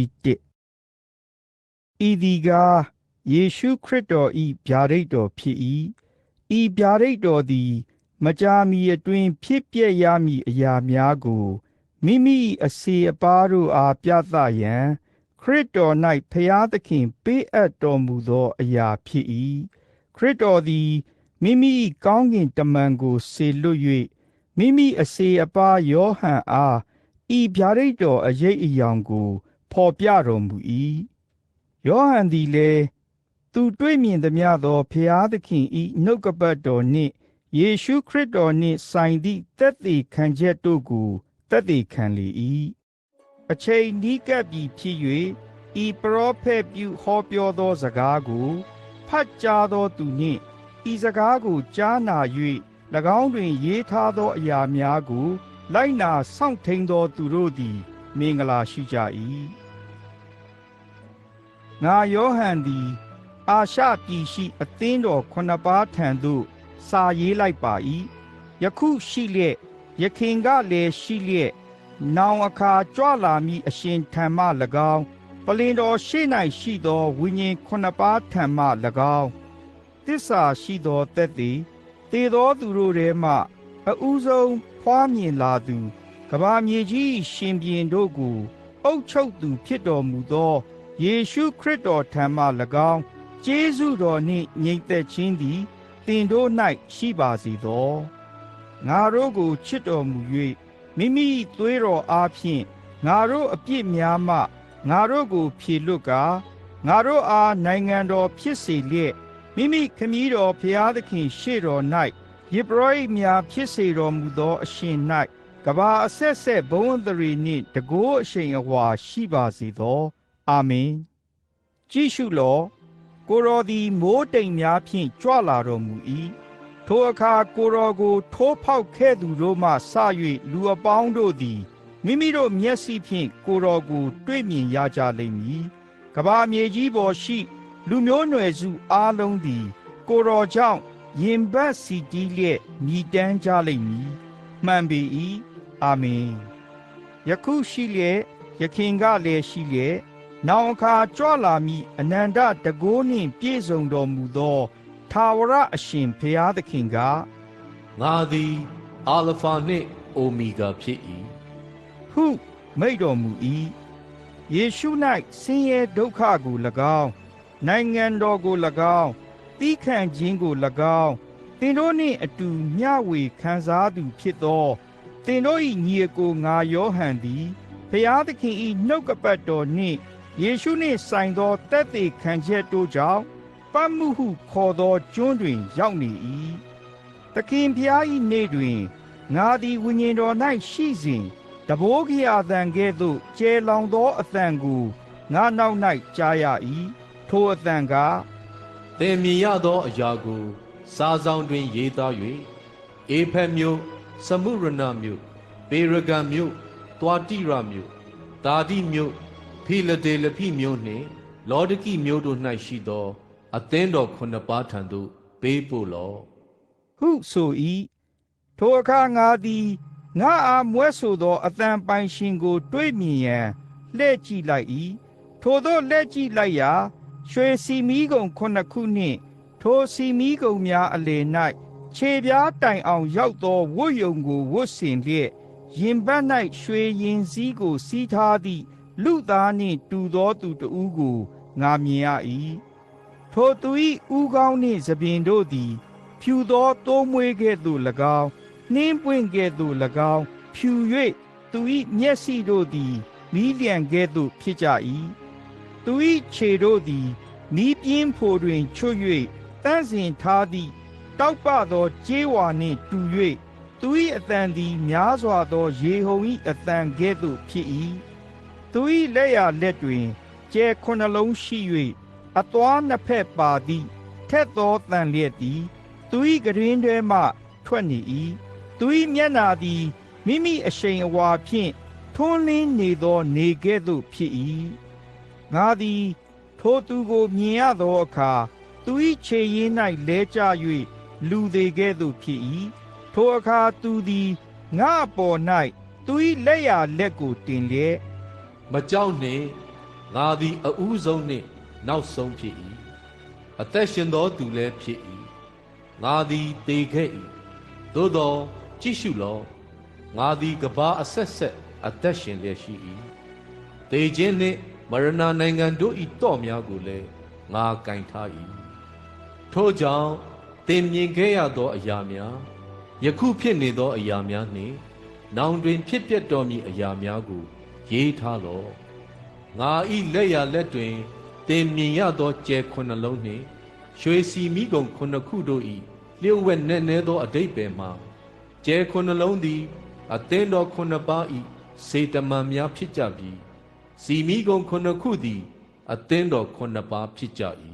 1ဤဒီကားယေရှုခရစ်တော်ဤဗျာဒိတ်တော်ဖြစ်၏ဤဗျာဒိတ်တော်သည် မကြာမီအတွင်ဖြစ်ပျက်ရမည်အရာများကိုမိမိအစီအပါတို့အားပြသရန်ခရစ်တော်၌ဖျားသခင်ပေးအပ်တော်မူသောအရာဖြစ်၏ခရစ်တော်သည်မိမိကောင်းကင်တမန်ကိုဆေလွတ်၍မိမိအစီအပါယောဟန်အားဤဗျာဒိတ်တော်အရေးအယောင်ကို ဖော်ပြတော်မူ၏ယောဟန်သည်လည်းသူတွေ့မြင်သမျှသောဖျားသခင်ဤနှုတ်ကပတ်တော်နှင့်ယေရှုခရစ်တော်နှင့်ဆိုင်သည့်တက်သေးခံချက်တို့ကိုတက်သေးခံလေ၏အချိန်နီးကပ်ပြီးဖြစ်၍ဤပရောဖက်ပြုဟောပြောသောစကားကိုဖတ်ကြားသောသူနှင့်ဤစကားကိုကြားနာ၍၎င်းတွင်ရေးထားသောအရာများကို လိုက်နာစောင့်ထိန်သောသူတို့သည် မင်္ဂလာရှိကြ၏ ငါယောဟန်သည် အာရှပြည်ရှိအသင်းတော်ခုနှစ်ပါးထံသို့ စာရေးလိုက်ပါ၏ယခုရှိလျက်ယခင်ကလည်းရှိလျက်နောင်အခါကြွလာမည့်အရှင်ထံမှ၎င်းပလင်တော်ရှေ့၌ရှိသောဝိညာဉ်ခုနှစ်ပါးထံမှ၎င်းတစ္ဆာရှိသောတက်သည်တည်သောသူတို့ထဲမှအဦးဆုံးဖွားမြင်လာသူကဘာမြေကြီးရှင်ပြန်တို့ကိုအုပ်ချုပ်သူဖြစ်တော်မူသော ယေရှုခရစ်တော်ထံမှ၎င်းကျေးဇူးတော်နှင့်ညီသက်ခြင်းသည်တင်တို့၌ရှိပါစေသောငါတို့ကိုချစ်တော်မူ၍မိမိသွေးတော်အားဖြင့်ငါတို့အပြစ်များမှငါတို့ကိုဖြေလွတ်ကာငါတို့အားနိုင်ငံတော်ဖြစ်စေလျက်မိမိခမည်းတော်ဖျားသခင်ရှေ့တော်၌ယေဘရဟိများဖြစ်စေတော်မူသောအရှင်၌ကဘာအဆက်ဆက်ဘုံသရီနှင့်တကိုးအရှိန်အဝါရှိပါစေသော အာမင်ကြည့်ရှုလော့ကိုရောသည်မိုးတိမ်များဖြင့်ကြွလာတော်မူ၏ထိုအခါကိုရောကို ထိုးဖောက်ခဲ့သူတို့မှစ၍လူအပေါင်းတို့သည်မိမိတို့မျက်စိဖြင့်ကိုရောကို တွေ့မြင်ရကြလိမ့်မည်ကဘာမြေကြီးပေါ်ရှိ လူမျိုးနွယ်စုအားလုံးသည် ကိုရောကြောင့်ရင်ဘတ်စီတီးလျက်မြည်တမ်းကြလိမ့်မည်မှန်ပေ၏အာမင်ယခုရှိလျက်ယခင်ကလည်းရှိလျက် နောင်အခါကြွလာမည့်အနန္တတကိုးနှင့်ပြည့်စုံတော်မူသောထာဝရအရှင်ဘုရားသခင်ကငါသည်အာလဖာနှင့်အိုမီဂါဖြစ်၏ဟုမိတ်တော်မူ၏ယေရှု၌ဆင်းရဲဒုက္ခကို၎င်းနိုင်ငံတော်ကို၎င်းတီးခံခြင်းကို၎င်းသင်တို့နှင့်အတူမျှဝေခံစားသူဖြစ်သောသင်တို့၏ညီအစ်ကိုငါယောဟန်သည်ဖျားသခင်၏နှုတ်ကပတ်တော်နှင့် ယေရှုနှင့်ဆိုင်သောတက်သေးခံချက်တို့ကြောင့်ပတ်မှုဟုခေါ်သောကျွန်းတွင်ရောက်နေ၏သခင်ဖျား၏နေ့တွင်ငါသည်ဝိညာဉ်တော်၌ရှိစဉ်တဘိုးကြီးအသံကဲ့သို့ကျဲလောင်သောအသံကိုငါနောက်၌ကြားရ၏ထိုအသံကသင်မြင်ရသောအရာကိုစာဆောင်တွင်ရေးသား၍အေဖက်မြို့စမုရဏမြို့ပေရဂံမြို့တွာတိရမြို့ဒါတိမြို့ ဖိလဒေလဖိမြို့နှင့်လောဒကိမြို့တို့၌ရှိသော အသင်းတော်ခုနှစ်ပါးထံသို့ပေးပို့လော့ဟုဆို၏ထိုအခါငါသည်ငါအားမွဲဆိုသောအတန်ပိုင်ရှင်ကို တွေးမြင်ရန်လှဲ့ကြည့်လိုက်၏ထိုသောလှဲ့ကြည့်လိုက်ရာရွှေစီမီးကုံခုနှစ်ခုနှင့် ထိုစီမီးကုံများအလေ၌ခြေပြားတိုင်အောင်ရောက်သောဝတ်ယုံကိုဝတ်ဆင်လျက်ရင်ဘတ်၌ရွှေရင်စည်းကိုစီးထားသည့် လူသားနှင့်တူသောသူတဦးကိုငါမြင်ရ၏ထိုသူ၏ဥကောင်းနှင့်သပင်တို့သည် ဖြူသောတိုးမွေးကဲ့သို့၎င်းနှင်းပွင့်ကဲ့သို့၎င်းဖြူ၍သူ၏မျက်စိတို့သည်မီးလျံကဲ့သို့ဖြစ်ကြ၏သူ၏ခြေတို့သည်မီးပြင်းဖိုတွင်ချွတ်၍တန့်စင်ထားသည့်တောက်ပသောကြေးဝါနှင့်တူ၍သူ၏အတန်သည်များစွာသော ရေဟုန်၏အတန်ကဲ့သို့ဖြစ်၏ သူ၏လက်ရလက်တွင်ကျဲခုနှလုံးရှိ၍အသွားနှစ်ဖက်ပါသည့်ထက်သောတန်လျက်သည်သူ၏ကရင်ထဲမှထွက်နေ၏သူ၏မျက်နာသည်မိမိအရှိန်အဝါဖြင့်ထွန်းလင်းနေသောနေကဲ့သို့ဖြစ်၏ငါသည် ထိုသူကိုမြင်ရသောအခါသူ၏ခြေရင်း၌လဲကျ၍လူသေးကဲ့သို့ဖြစ်၏ထိုအခါသူသည်ငါအပေါ်၌သူ၏လက်ရလက်ကိုတင်လျက် မကြောက်နှင့်ငါသည်အဦးဆုံးနှင့်နောက်ဆုံးဖြစ်၏အသက်ရှင်သောသူလည်းဖြစ်၏ငါသည်တေခဲ့၏သို့သောကြည့်ရှုလောငါသည်ကဘာအဆက်ဆက်အသက်ရှင်လျက်ရှိ၏တေခြင်းနှင့်မရဏနိုင်ငံတို့၏တော့များကိုလည်းငါကင်ထား၏ထို့ကြောင့်သင်မြင်ခဲ့ရသောအရာများယခုဖြစ်နေသောအရာများနှင့် နောင်တွင်ဖြစ်ပျက်တော်မူအရာများကို ရေးထားလော့ငါဤလက်ရလက်တွင်တင်မြင်ရသောကြယ်ခုနှလုံးနှင့်ရွှေစီမိကုံခုနှစ်ခုတို့ဤလျှို့ဝှက်နဲ့နဲသောအတိတ်ပဲမှာကြယ်ခုနှလုံးသည်အသင်းတော်ခုနှစ်ပါးဤစေတမန်များဖြစ်ကြပြီးစီမိကုံခုနှစ်ခုသည်အသင်းတော်ခုနှစ်ပါးဖြစ်ကြ၏